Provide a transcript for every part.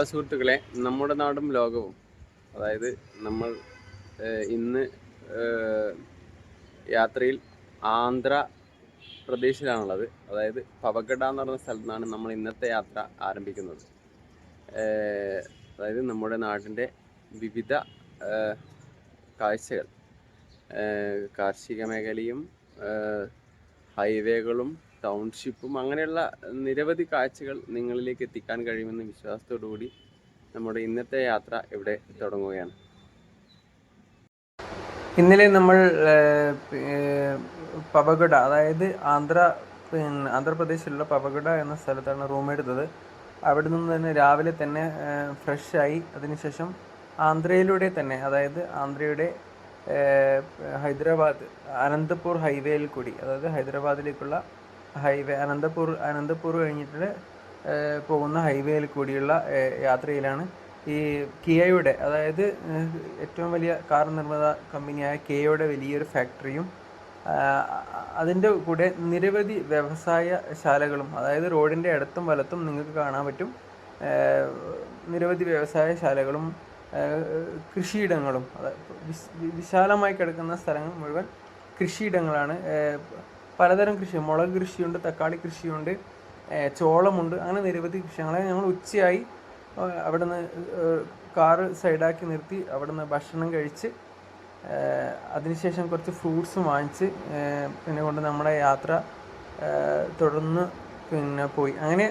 അത് സുഹൃത്തുക്കളെ നമ്മുടെ നാടും ലോകവും അതായത് നമ്മൾ ഇന്ന് യാത്രയിൽ ആന്ധ്ര പ്രദേശിലാണുള്ളത് അതായത് പവഗഡ എന്ന് പറഞ്ഞ സ്ഥലത്തു നിന്നാണ് നമ്മൾ ഇന്നത്തെ യാത്ര ആരംഭിക്കുന്നത്. അതായത് നമ്മുടെ നാടിന്റെ വിവിധ കാഴ്ചകൾ. കാർഷിക മേഖലയും ഹൈവേകളും ടൗൺഷിപ്പും അങ്ങനെയുള്ള നിരവധി കാഴ്ചകൾ നിങ്ങളിലേക്ക് എത്തിക്കാൻ കഴിയുമെന്ന വിശ്വാസത്തോടുകൂടി നമ്മുടെ ഇന്നത്തെ യാത്ര ഇവിടെ തുടങ്ങുകയാണ്. ഇന്നലെ നമ്മൾ പവഗഡ അതായത് ആന്ധ്ര പിന്നെ ആന്ധ്രാപ്രദേശിലുള്ള പവഗഡ എന്ന സ്ഥലത്താണ് റൂം എടുത്തത്. അവിടെ നിന്ന് തന്നെ രാവിലെ തന്നെ ഫ്രഷായി അതിനുശേഷം ആന്ധ്രയിലൂടെ തന്നെ അതായത് ആന്ധ്രയുടെ ഹൈദരാബാദ് അനന്തപൂർ ഹൈവേയിൽ കൂടി അതായത് ഹൈദരാബാദിലേക്കുള്ള ഹൈവേ അനന്തപൂർ അനന്തപൂർ കഴിഞ്ഞിട്ട് പോകുന്ന ഹൈവേയിൽ കൂടിയുള്ള യാത്രയിലാണ് ഈ കിയയുടെ അതായത് ഏറ്റവും വലിയ കാർ നിർമ്മാത കമ്പനിയായ കിയയുടെ വലിയൊരു ഫാക്ടറിയും അതിന്റെ കൂടെ നിരവധി വ്യവസായ ശാലകളും അതായത് റോഡിന്റെ ഇടത്തും വലത്തും നിങ്ങൾക്ക് കാണാൻ പറ്റും. നിരവധി വ്യവസായ ശാലകളും കൃഷിയിടങ്ങളും വിശാലമായി കിടക്കുന്ന സ്ഥലങ്ങൾ മുഴുവൻ കൃഷിയിടങ്ങളാണ് പലതരം കൃഷി മുളക് കൃഷിയുണ്ട് തക്കാളി കൃഷിയുണ്ട് ചോളമുണ്ട് അങ്ങനെ നിരവധി കൃഷികളെ ഞങ്ങൾ ഉച്ചയായി അവിടെ അവിടുന്ന് കാറ് സൈഡാക്കി നിർത്തി അവിടുന്ന് ഭക്ഷണം കഴിച്ച് അതിനുശേഷം കുറച്ച് ഫ്രൂട്ട്സ് വാങ്ങിച്ച് പിന്നെ കൊണ്ട് നമ്മുടെ യാത്ര തുടർന്ന് പിന്നെ പോയി. അങ്ങനെ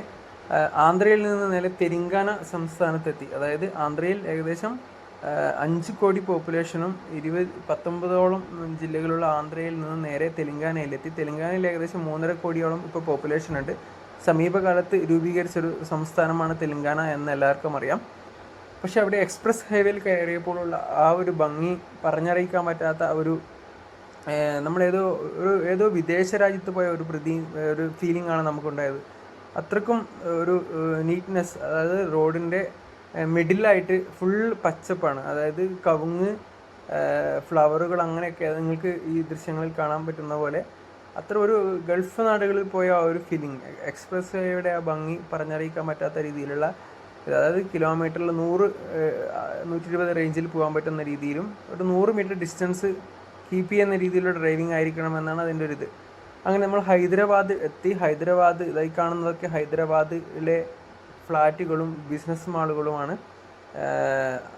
ആന്ധ്രയിൽ നിന്ന് നേരെ തെലങ്കാന സംസ്ഥാനത്തെത്തി. അതായത് ആന്ധ്രയിൽ ഏകദേശം അഞ്ച് കോടി പോപ്പുലേഷനും ഇരുപത് പത്തൊമ്പതോളം ജില്ലകളുള്ള ആന്ധ്രയിൽ നിന്ന് നേരെ തെലങ്കാനയിലെത്തി. തെലങ്കാനയിൽ ഏകദേശം മൂന്നര കോടിയോളം ഇപ്പോൾ പോപ്പുലേഷൻ ഉണ്ട്. സമീപകാലത്ത് രൂപീകരിച്ചൊരു സംസ്ഥാനമാണ് തെലങ്കാന എന്ന് എല്ലാവർക്കും അറിയാം. പക്ഷേ അവിടെ എക്സ്പ്രസ് ഹൈവേയിൽ കയറിയപ്പോഴുള്ള ആ ഒരു ഭംഗി പറഞ്ഞറിയിക്കാൻ പറ്റാത്ത ഒരു നമ്മളേതോ ഒരു ഏതോ വിദേശ രാജ്യത്ത് പോയ ഒരു പ്രതി ഒരു ഫീലിംഗ് ആണ് നമുക്കുണ്ടായത്. അത്രക്കും ഒരു നീറ്റ്നെസ് അതായത് റോഡിന്റെ മിഡിലായിട്ട് ഫുൾ പച്ചപ്പാണ്. അതായത് കവുങ്ങ് ഫ്ലവറുകൾ അങ്ങനെയൊക്കെ നിങ്ങൾക്ക് ഈ ദൃശ്യങ്ങളിൽ കാണാൻ പറ്റുന്ന പോലെ അത്ര ഒരു ഗൾഫ് നാടുകളിൽ പോയ ആ ഒരു ഫീലിംഗ് എക്സ്പ്രസ് വേയുടെ ആ ഭംഗി പറഞ്ഞറിയിക്കാൻ പറ്റാത്ത രീതിയിലുള്ള അതായത് കിലോമീറ്ററിൽ നൂറ് നൂറ്റി ഇരുപത് റേഞ്ചിൽ പോകാൻ പറ്റുന്ന രീതിയിലും ഒരു നൂറ് മീറ്റർ ഡിസ്റ്റൻസ് കീപ്പ് ചെയ്യുന്ന രീതിയിലുള്ള ഡ്രൈവിംഗ് ആയിരിക്കണം എന്നാണ് അതിന്റെ ഒരു ഇത്. അങ്ങനെ നമ്മൾ ഹൈദരാബാദ് എത്തി. ഹൈദരാബാദ് ഇതായി കാണുന്നതൊക്കെ ഹൈദരാബാദിലെ ഫ്ലാറ്റുകളും ബിസിനസ് മാളുകളുമാണ്.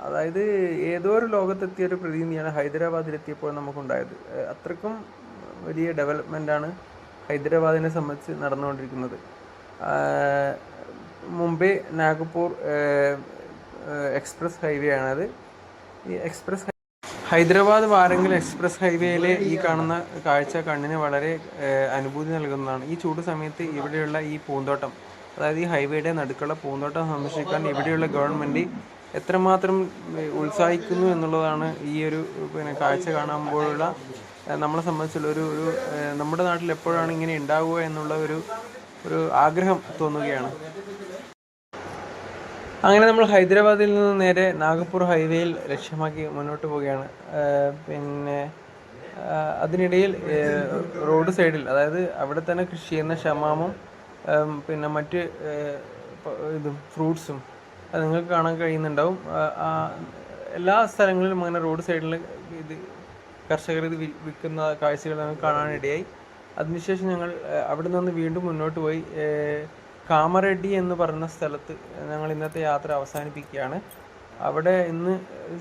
അതായത് ഏതോ ഒരു ലോകത്തെത്തിയ ഒരു പ്രതിനിധിയാണ് ഹൈദരാബാദിലെത്തിയപ്പോൾ നമുക്കുണ്ടായത്. അത്രക്കും വലിയ ഡെവലപ്മെന്റാണ് ഹൈദരാബാദിനെ സംബന്ധിച്ച് നടന്നുകൊണ്ടിരിക്കുന്നത്. മുംബൈ നാഗ്പൂർ എക്സ്പ്രസ് ഹൈവേ ആണത് ഈ എക്സ്പ്രസ് ഹൈദരാബാദ് വാരങ്കൽ എക്സ്പ്രസ് ഹൈവേയിലെ ഈ കാണുന്ന കാഴ്ച കണ്ണിന് വളരെ അനുഭൂതി നൽകുന്നതാണ്. ഈ ചൂട് സമയത്ത് ഇവിടെയുള്ള ഈ പൂന്തോട്ടം അതായത് ഈ ഹൈവേയുടെ നടുക്കുള്ള പൂന്തോട്ടം സംരക്ഷിക്കാൻ ഇവിടെയുള്ള ഗവൺമെന്റ് എത്രമാത്രം ഉത്സാഹിക്കുന്നു എന്നുള്ളതാണ് ഈ ഒരു പിന്നെ കാഴ്ച കാണുമ്പോഴുള്ള നമ്മളെ സംബന്ധിച്ചുള്ള ഒരു ഒരു നമ്മുടെ നാട്ടിൽ എപ്പോഴാണ് ഇങ്ങനെ ഉണ്ടാവുക എന്നുള്ള ഒരു ഒരു ആഗ്രഹം തോന്നുകയാണ്. അങ്ങനെ നമ്മൾ ഹൈദരാബാദിൽ നിന്ന് നേരെ നാഗപ്പൂർ ഹൈവേയിൽ ലക്ഷ്യമാക്കി മുന്നോട്ട് പോവുകയാണ്. പിന്നെ അതിനിടയിൽ റോഡ് സൈഡിൽ അതായത് അവിടെ തന്നെ കൃഷി ചെയ്യുന്ന ഷമാമും പിന്നെ മറ്റ് ഇതും ഫ്രൂട്ട്സും അത് നിങ്ങൾക്ക് കാണാൻ കഴിയുന്നുണ്ടാവും. എല്ലാ സ്ഥലങ്ങളിലും അങ്ങനെ റോഡ് സൈഡിൽ ഇത് കർഷകർ ഇത് വിൽക്കുന്ന കാഴ്ചകൾ ഞങ്ങൾക്ക് കാണാനിടയായി അതിനുശേഷം ഞങ്ങൾ അവിടെ നിന്ന് വീണ്ടും മുന്നോട്ട് പോയി. കാമറെഡ്ഡി എന്ന് പറയുന്ന സ്ഥലത്ത് ഞങ്ങൾ ഇന്നത്തെ യാത്ര അവസാനിപ്പിക്കുകയാണ്. അവിടെ ഇന്ന്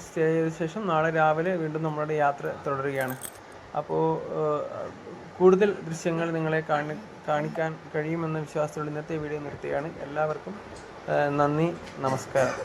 സ്റ്റേ ചെയ്ത ശേഷം നാളെ രാവിലെ വീണ്ടും നമ്മളുടെ യാത്ര തുടരുകയാണ്. അപ്പോൾ കൂടുതൽ ദൃശ്യങ്ങൾ നിങ്ങളെ കാണി കാണിക്കാൻ കഴിയുമെന്ന വിശ്വാസത്തോടെ ഇന്നത്തെ വീഡിയോ നിർത്തുകയാണ്. എല്ലാവർക്കും നന്ദി നമസ്കാരം.